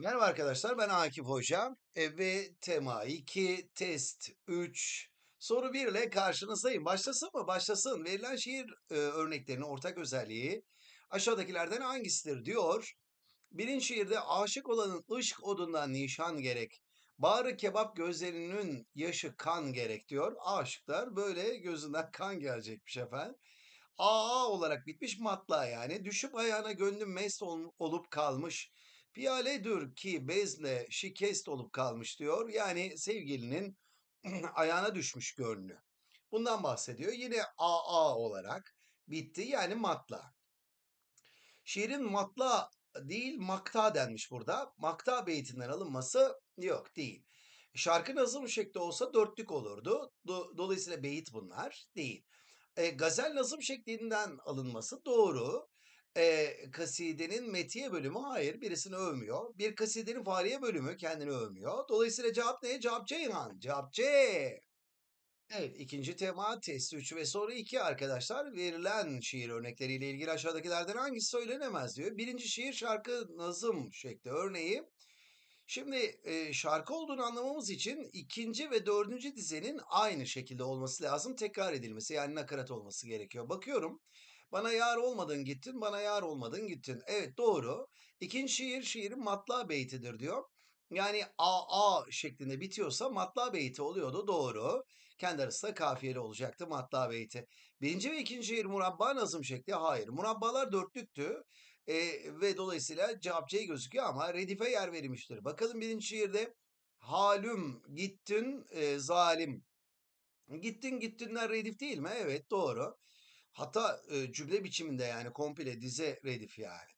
Merhaba arkadaşlar, ben Akif Hocam e, ve tema 2, test 3, soru 1 ile karşınızdayım. Başlasın mı? Başlasın. Verilen şiir e, örneklerinin ortak özelliği aşağıdakilerden hangisidir diyor. Birinci şiirde aşık olanın ışk odundan nişan gerek. Bağrı kebap gözlerinin yaşı kan gerek diyor. Aşıklar böyle gözünden kan gelecekmiş efendim. AA olarak bitmiş matla yani. Düşüp ayağına gönlüm mest ol- olup kalmış. Piyaledir ki bezle şikest olup kalmış diyor. Yani sevgilinin ayağına düşmüş gönlü. Bundan bahsediyor. Yine AA olarak bitti yani matla. Şiirin matla değil makta denmiş burada. Makta beytinden alınması yok değil. Şarkı nazım şekli olsa dörtlük olurdu. Do- dolayısıyla beyit bunlar değil. E, gazel nazım şeklinden alınması doğru. E, kasidenin metiye bölümü hayır birisini övmüyor. Bir kasidenin fariye bölümü kendini övmüyor. Dolayısıyla cevap ne? Cevap Ceyhan. Cevap C. Evet, ikinci tema test 3 ve soru 2 arkadaşlar. Verilen şiir örnekleriyle ilgili aşağıdakilerden hangisi söylenemez diyor. Birinci şiir şarkı nazım şekli örneği. Şimdi e, şarkı olduğunu anlamamız için ikinci ve dördüncü dizenin aynı şekilde olması lazım. Tekrar edilmesi yani nakarat olması gerekiyor. Bakıyorum. Bana yar olmadın gittin, bana yar olmadın gittin. Evet doğru. İkinci şiir şiirin matla beytidir diyor. Yani AA şeklinde bitiyorsa matla beyti oluyordu doğru. Kendi arasında kafiyeli olacaktı matla beyti. Birinci ve ikinci şiir murabba nazım şekli hayır. Murabbalar dörtlüktü. E, ve dolayısıyla cevap C gözüküyor ama redife yer verilmiştir. Bakalım birinci şiirde halüm gittin e, zalim. Gittin gittinler redif değil mi? Evet doğru. Hatta e, cümle biçiminde yani komple dize redif yani.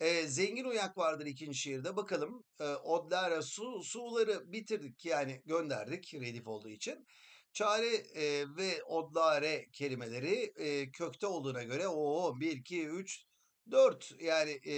E, zengin uyak vardır ikinci şiirde. Bakalım e, odlara su suları bitirdik yani gönderdik redif olduğu için. Çare e, ve odlare kelimeleri e, kökte olduğuna göre o 1 2 3 4 yani e,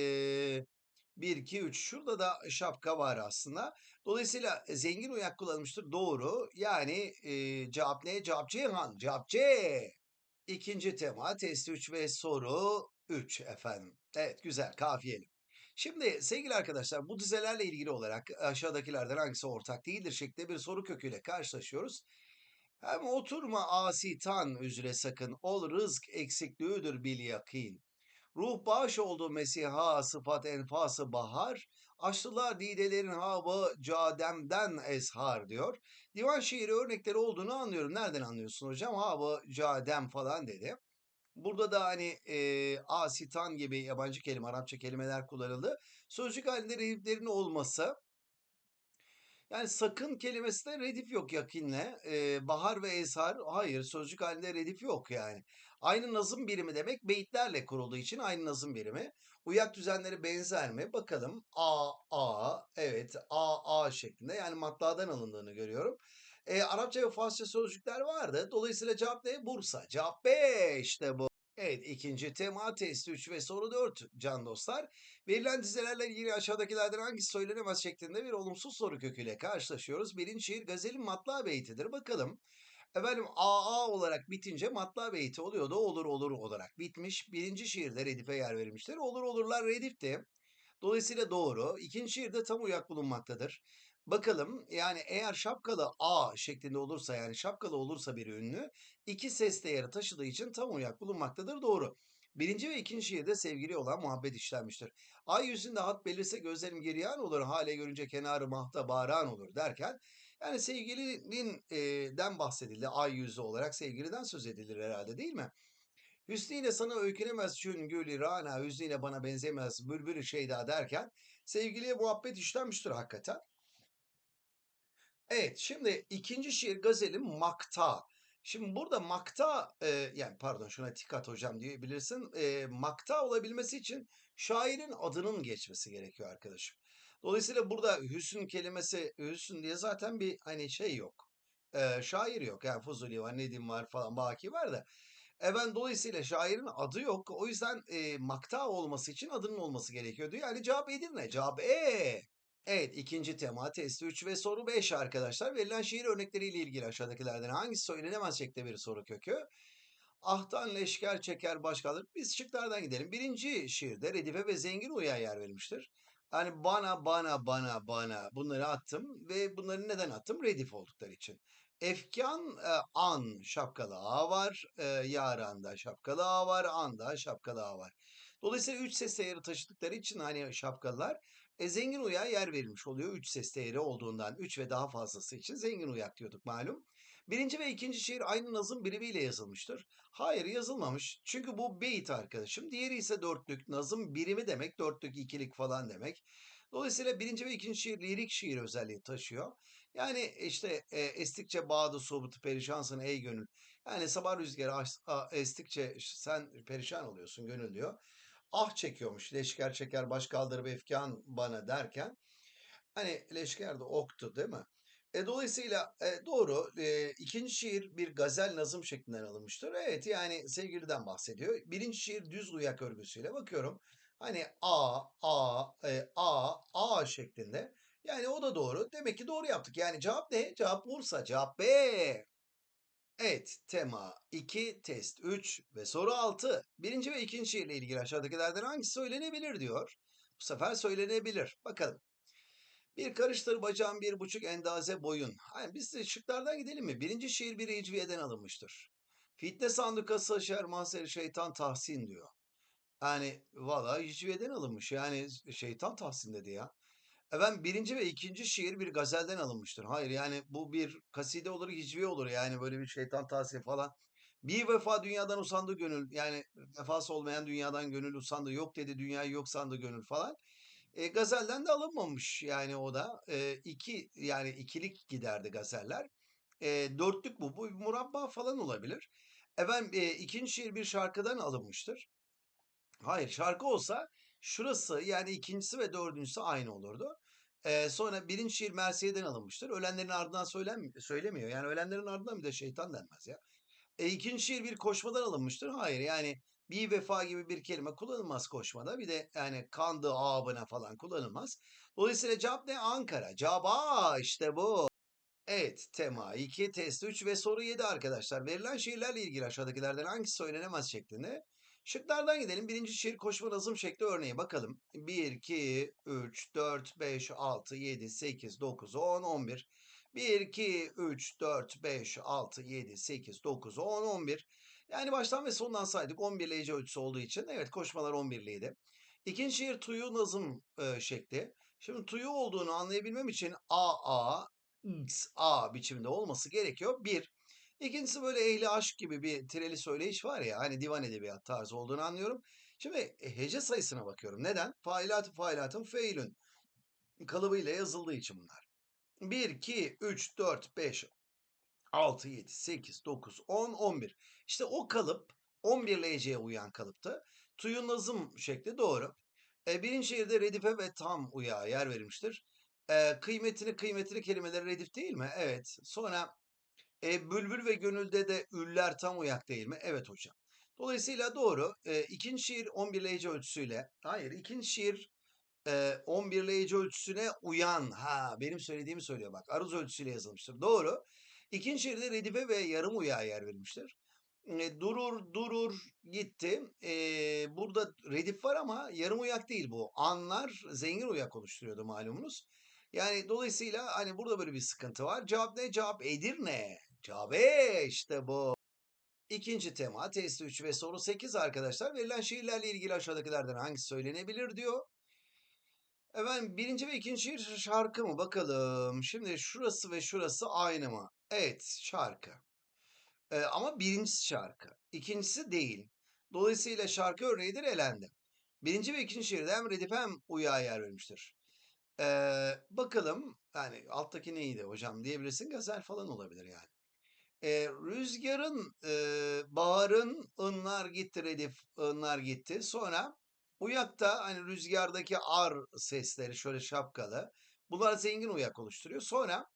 1 2 3 şurada da şapka var aslında. Dolayısıyla zengin uyak kullanılmıştır. Doğru. Yani e, cevap ne? Cevap Ceyhan. Cevap C. İkinci tema test 3 ve soru 3 efendim. Evet güzel kafiyeli. Şimdi sevgili arkadaşlar bu dizelerle ilgili olarak aşağıdakilerden hangisi ortak değildir şeklinde bir soru köküyle karşılaşıyoruz. Hem oturma asitan üzere sakın ol rızk eksikliğidir bil yakin. Ruh bağış oldu Mesiha sıfat enfası bahar. Açtılar didelerin havı cademden ezhar diyor. Divan şiiri örnekleri olduğunu anlıyorum. Nereden anlıyorsun hocam? Havı cadem falan dedi. Burada da hani e, asitan gibi yabancı kelime, Arapça kelimeler kullanıldı. Sözcük halinde rediflerin olması yani sakın kelimesinde redif yok yakinle. Ee, bahar ve ezhar hayır sözcük halinde redif yok yani. Aynı nazım birimi demek beyitlerle kurulduğu için aynı nazım birimi. Uyak düzenleri benzer mi? Bakalım. A, A, evet A, A şeklinde yani matladan alındığını görüyorum. Ee, Arapça ve Farsça sözcükler vardı. Dolayısıyla cevap ne? Bursa. Cevap B işte bu. Evet ikinci tema test 3 ve soru 4 can dostlar. Verilen dizelerle ilgili aşağıdakilerden hangisi söylenemez şeklinde bir olumsuz soru köküyle karşılaşıyoruz. Birinci şiir gazelin matla beytidir. Bakalım. Efendim AA olarak bitince matla beyti oluyordu. Olur olur olarak bitmiş. Birinci şiirde redife yer verilmiştir. Olur olurlar redifti. Dolayısıyla doğru. İkinci şiirde tam uyak bulunmaktadır. Bakalım yani eğer şapkalı A şeklinde olursa yani şapkalı olursa bir ünlü iki ses değeri taşıdığı için tam uyak bulunmaktadır doğru. Birinci ve ikinci şiirde sevgili olan muhabbet işlenmiştir. Ay yüzünde hat belirse gözlerim giryan olur, hale görünce kenarı mahta baran olur derken yani sevgilinin den bahsedildi ay yüzü olarak sevgiliden söz edilir herhalde değil mi? Hüsnü ile sana öykünemez çün gülü rana, hüsnü ile bana benzemez bülbülü şeyda derken sevgiliye muhabbet işlenmiştir hakikaten. Evet, şimdi ikinci şiir gazelim Makta. Şimdi burada Makta, e, yani pardon şuna dikkat hocam diyebilirsin. E, Makta olabilmesi için şairin adının geçmesi gerekiyor arkadaşım. Dolayısıyla burada hüsn kelimesi hüsn diye zaten bir hani şey yok. E, şair yok. Yani Fuzuli var, Nedim var falan, Baki var da. Efendim dolayısıyla şairin adı yok. O yüzden e, Makta olması için adının olması gerekiyordu. Yani cevap Edirne. Cevap E. Evet ikinci tema test 3 ve soru 5 arkadaşlar. Verilen şiir örnekleriyle ilgili aşağıdakilerden hangisi söylenemez şekilde bir soru kökü? Ahtan leşker çeker baş kalır. Biz şıklardan gidelim. Birinci şiirde Redife ve Zengin Uya'ya yer verilmiştir. Hani bana, bana, bana, bana bunları attım ve bunları neden attım? Redif oldukları için. Efkan, e, an şapkalı A var. E, yaranda şapkalı A var. Anda şapkalı A var. Dolayısıyla 3 ses değeri taşıdıkları için hani şapkalılar e, zengin uyağa yer verilmiş oluyor. 3 ses değeri olduğundan 3 ve daha fazlası için zengin uyak diyorduk malum. Birinci ve ikinci şiir aynı nazım birimiyle yazılmıştır. Hayır yazılmamış. Çünkü bu beyit arkadaşım. Diğeri ise dörtlük. Nazım birimi demek. Dörtlük, ikilik falan demek. Dolayısıyla birinci ve ikinci şiir lirik şiir özelliği taşıyor. Yani işte e, estikçe bağdı soğutu perişansın ey gönül. Yani sabah rüzgarı as- a- estikçe sen perişan oluyorsun gönül diyor. Ah çekiyormuş leşker çeker baş kaldırıp efkan bana derken Hani Leşker de oktu değil mi? E, dolayısıyla e, doğru. E, ikinci şiir bir gazel nazım şeklinden alınmıştır. Evet yani sevgiliden bahsediyor. Birinci şiir düz uyak örgüsüyle bakıyorum. Hani A, A, e, A, A şeklinde. Yani o da doğru. Demek ki doğru yaptık. Yani cevap ne? Cevap Bursa. Cevap B. Evet, tema 2, test 3 ve soru 6. Birinci ve ikinci şiirle ilgili aşağıdakilerden hangisi söylenebilir diyor. Bu sefer söylenebilir. Bakalım. Bir karıştır bacağın bir buçuk endaze boyun. Hani biz de şıklardan gidelim mi? Birinci şiir bir hicviyeden alınmıştır. Fitne sandukası şermahseri şeytan tahsin diyor. Yani valla hicviyeden alınmış. Yani şeytan tahsin dedi ya. Efendim birinci ve ikinci şiir bir gazelden alınmıştır. Hayır yani bu bir kaside olur, hicvi olur. Yani böyle bir şeytan tahsin falan. Bir vefa dünyadan usandı gönül. Yani vefası olmayan dünyadan gönül usandı. Yok dedi dünyayı yok sandı gönül falan. E, Gazel'den de alınmamış yani o da. E, iki yani ikilik giderdi Gazeller. E, dörtlük bu. Bu murabba falan olabilir. Efendim e, ikinci şiir bir şarkıdan alınmıştır. Hayır şarkı olsa şurası yani ikincisi ve dördüncüsü aynı olurdu. E, sonra birinci şiir Mersiye'den alınmıştır. Ölenlerin ardından söylem söylemiyor. Yani ölenlerin ardından bir de şeytan denmez ya. E, ikinci şiir bir koşmadan alınmıştır. Hayır yani bir vefa gibi bir kelime kullanılmaz koşmada. Bir de yani kandı abına falan kullanılmaz. Dolayısıyla cevap ne? Ankara. Cevap işte bu. Evet, tema 2, test 3 ve soru 7 arkadaşlar. Verilen şiirlerle ilgili aşağıdakilerden hangisi söylenemez şeklinde. Şıklardan gidelim. Birinci şiir koşma nazım şekli örneği bakalım. 1, 2, 3, 4, 5, 6, 7, 8, 9, 10, 11. 1, 2, 3, 4, 5, 6, 7, 8, 9, 10, 11. Yani baştan ve sondan saydık 11'leyici ölçüsü olduğu için. Evet koşmalar 11'liydi. İkinci şiir tuyu nazım e, şekli. Şimdi tuyu olduğunu anlayabilmem için A, A, X, A biçiminde olması gerekiyor. Bir. İkincisi böyle ehli aşk gibi bir tireli söyleyiş var ya hani divan edebiyat tarzı olduğunu anlıyorum. Şimdi e, hece sayısına bakıyorum. Neden? Failat failatın feilün kalıbıyla yazıldığı için bunlar. 1, 2, 3, 4, 5, 6, 7, 8, 9, 10, 11. İşte o kalıp 11 LC'ye uyan kalıptı. Tuyu nazım şekli doğru. E, birinci şiirde redife ve tam uyağa yer verilmiştir. E, kıymetini kıymetini kelimeleri redif değil mi? Evet. Sonra e, bülbül ve gönülde de üller tam uyak değil mi? Evet hocam. Dolayısıyla doğru. E, ikinci şiir 11 LC ölçüsüyle. Hayır ikinci şiir e, 11 LC ölçüsüne uyan. Ha benim söylediğimi söylüyor bak. Aruz ölçüsüyle yazılmıştır. Doğru. İkinci şiirde redife ve yarım uyağa yer verilmiştir. E, durur durur gitti. E, burada redif var ama yarım uyak değil bu. Anlar zengin uyak oluşturuyordu malumunuz. Yani dolayısıyla hani burada böyle bir sıkıntı var. Cevap ne? Cevap Edirne. Cevap E işte bu. İkinci tema test 3 ve soru 8 arkadaşlar. Verilen şiirlerle ilgili aşağıdakilerden hangisi söylenebilir diyor. Efendim birinci ve ikinci şarkı mı? Bakalım. Şimdi şurası ve şurası aynı mı? Evet şarkı. Ee, ama birincisi şarkı. İkincisi değil. Dolayısıyla şarkı örneğidir elendi. Birinci ve ikinci şiirde hem redif hem uyağa yer vermiştir. Ee, bakalım yani alttaki neydi hocam diyebilirsin. Gazel falan olabilir yani. Ee, rüzgarın, e, baharın ınlar gitti redif, ınlar gitti. Sonra uyakta hani rüzgardaki ar sesleri şöyle şapkalı. Bunlar zengin uyak oluşturuyor. Sonra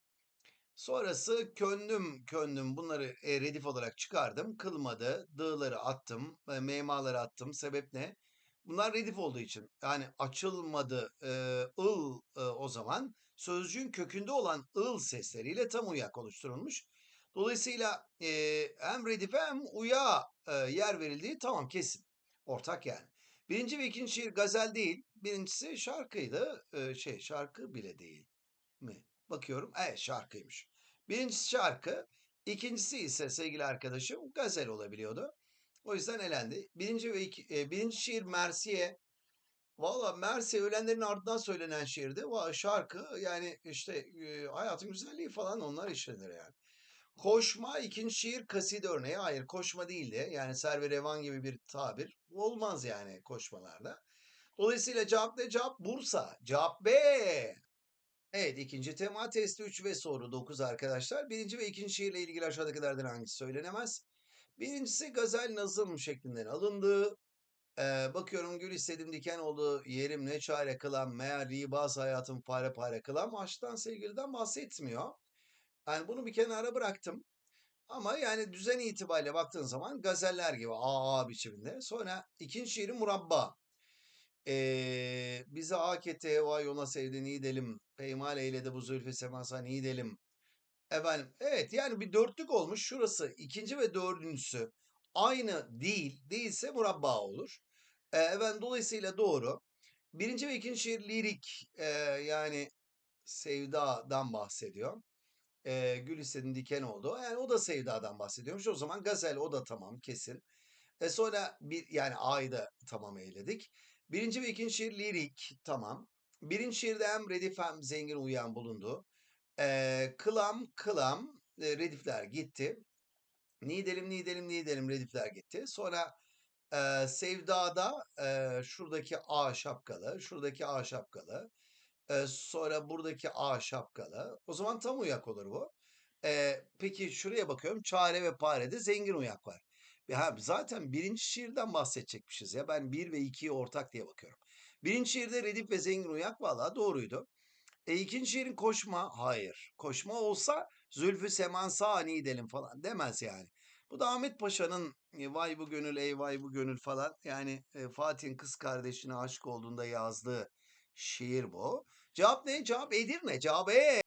sonrası könlüm könlüm bunları e, redif olarak çıkardım. Kılmadı, dığları attım, e, meymaları attım. Sebep ne? Bunlar redif olduğu için. Yani açılmadı e, ıl e, o zaman sözcüğün kökünde olan ıl sesleriyle tam uyak oluşturulmuş. Dolayısıyla e, hem redife hem uyağa e, yer verildiği tamam kesin. Ortak yani. Birinci ve ikinci şiir gazel değil. Birincisi şarkıydı. Eee, şey şarkı bile değil mi? Bakıyorum. Evet şarkıymış. Birincisi şarkı. İkincisi ise sevgili arkadaşım gazel olabiliyordu. O yüzden elendi. Birinci ve iki, e, birinci şiir Mersiye. Valla Mersiye ölenlerin ardından söylenen şiirdi. Valla şarkı yani işte e, hayatın güzelliği falan onlar işlenir yani. Koşma ikinci şiir kaside örneği. Hayır koşma değildi. Yani serve revan gibi bir tabir. Olmaz yani koşmalarda. Dolayısıyla cevap ne? Cevap Bursa. Cevap B. Evet ikinci tema testi 3 ve soru 9 arkadaşlar. Birinci ve ikinci şiirle ilgili aşağıdakilerden hangisi söylenemez? Birincisi gazel nazım şeklinden alındığı. Ee, bakıyorum gül istedim diken oldu yerim ne çare kılan meğer ribas hayatım pare pare kılan aşktan sevgiliden bahsetmiyor. Yani bunu bir kenara bıraktım. Ama yani düzen itibariyle baktığın zaman gazeller gibi AA biçiminde. Sonra ikinci şiiri Murabba. Ee, bize AKT vay ona sevdin iyi delim. Peymal eyledi bu zülfü semasan iyi delim. Efendim evet yani bir dörtlük olmuş. Şurası ikinci ve dördüncüsü aynı değil. Değilse murabba olur. Ee, efendim dolayısıyla doğru. Birinci ve ikinci şiir lirik ee, yani sevdadan bahsediyor. Ee, gül istedin diken oldu. Yani o da sevdadan bahsediyormuş. O zaman gazel o da tamam kesin. E sonra bir yani A'yı da tamam eyledik. Birinci ve ikinci şiir lirik tamam. Birinci şiirde hem redif hem zengin uyan bulundu. Ee, kılam kılam e, redifler gitti. Nidelim nidelim nidelim redifler gitti. Sonra e, Sevda'da e, şuradaki A şapkalı, şuradaki A şapkalı. E, sonra buradaki A şapkalı. O zaman tam uyak olur bu. E, peki şuraya bakıyorum. Çare ve parede zengin uyak var. Ya zaten birinci şiirden bahsedecekmişiz ya. Ben bir ve ikiyi ortak diye bakıyorum. Birinci şiirde Redif ve Zengin Uyak valla doğruydu. E ikinci şiirin koşma hayır. Koşma olsa Zülfü Seman Sani delim falan demez yani. Bu da Ahmet Paşa'nın e, vay bu gönül ey vay bu gönül falan yani e, Fatih'in kız kardeşine aşık olduğunda yazdığı şiir bu. Cevap ne? Cevap Edirne. Cevap E.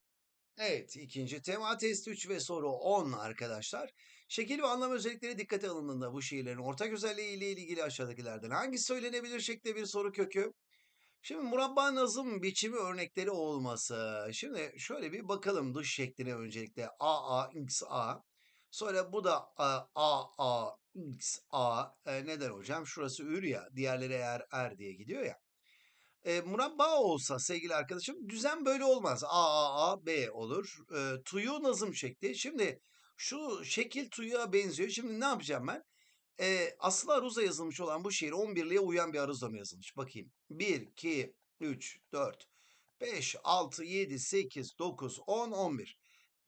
Evet, ikinci tema testi 3 ve soru 10 arkadaşlar. Şekil ve anlam özellikleri dikkate alındığında bu şiirlerin ortak özelliği ile ilgili aşağıdakilerden hangisi söylenebilir şeklinde bir soru kökü. Şimdi murabba nazım biçimi örnekleri olması. Şimdi şöyle bir bakalım dış şekline öncelikle A A X A. Sonra bu da A A, A X A. E, neden hocam? Şurası ür ya. Diğerleri eğer er diye gidiyor ya. E, murabba olsa sevgili arkadaşım düzen böyle olmaz. A A A B olur. E, tuyu nazım şekli. Şimdi şu şekil tuyuya benziyor. Şimdi ne yapacağım ben? E, aslı aruza yazılmış olan bu şiir 11'liğe uyan bir aruza mı yazılmış? Bakayım. 1, 2, 3, 4, 5, 6, 7, 8, 9, 10, 11.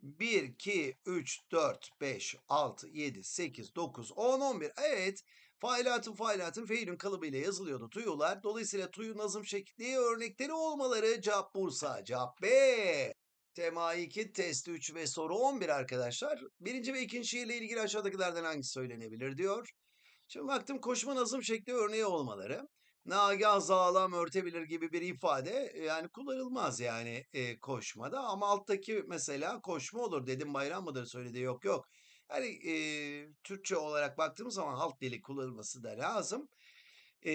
1, 2, 3, 4, 5, 6, 7, 8, 9, 10, 11. Evet. Failatın failatın feilün kalıbıyla yazılıyordu tuyular. Dolayısıyla tuyu nazım şekli örnekleri olmaları cevap Bursa. Cevap B. Tema 2, test 3 ve soru 11 arkadaşlar. Birinci ve ikinci şiirle ilgili aşağıdakilerden hangisi söylenebilir diyor. Şimdi baktım koşma nazım şekli örneği olmaları. Nagah zağlam örtebilir gibi bir ifade yani kullanılmaz yani e, koşmada ama alttaki mesela koşma olur dedim bayram mıdır söyledi yok yok. Yani e, Türkçe olarak baktığımız zaman halk dili kullanılması da lazım. E,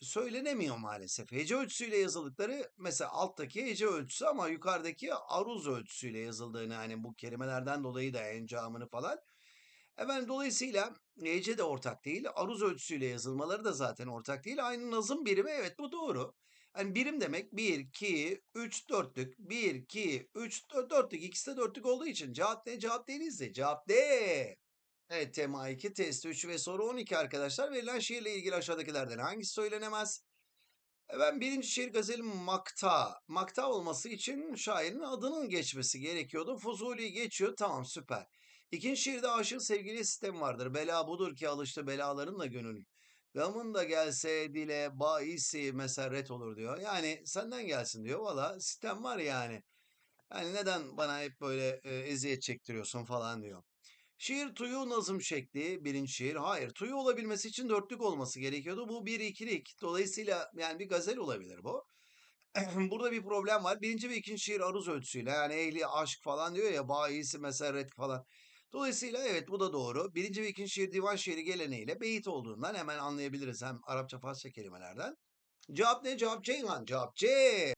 söylenemiyor maalesef. Hece ölçüsüyle yazıldıkları mesela alttaki hece ölçüsü ama yukarıdaki aruz ölçüsüyle yazıldığını yani bu kelimelerden dolayı da encamını falan. Efendim dolayısıyla hece de ortak değil. Aruz ölçüsüyle yazılmaları da zaten ortak değil. Aynı nazım birimi evet bu doğru. Yani birim demek 1, 2, 3, 4'lük. 1, 2, 3, 4, 4'lük. İkisi de dörtlük olduğu için cevap ne? Cevap denizli. Cevap D. Evet tema 2, test 3 ve soru 12 arkadaşlar. Verilen şiirle ilgili aşağıdakilerden hangisi söylenemez? Ben birinci şiir gazeli Makta. Makta olması için şairin adının geçmesi gerekiyordu. Fuzuli geçiyor. Tamam süper. İkinci şiirde aşığın sevgili sistem vardır. Bela budur ki alıştı belaların da gönül. Gamın da gelse dile baisi meserret olur diyor. Yani senden gelsin diyor. Valla sistem var yani. Yani neden bana hep böyle e, eziyet çektiriyorsun falan diyor. Şiir tuyu nazım şekli birinci şiir. Hayır tuyu olabilmesi için dörtlük olması gerekiyordu. Bu bir ikilik. Dolayısıyla yani bir gazel olabilir bu. Burada bir problem var. Birinci ve ikinci şiir aruz ölçüsüyle yani ehli aşk falan diyor ya baisi meserret falan. Dolayısıyla evet bu da doğru. Birinci ve ikinci şiir divan şiiri geleneğiyle beyit olduğundan hemen anlayabiliriz hem Arapça Farsça kelimelerden. Cevap ne? Cevap Ceyhan. Cevap C.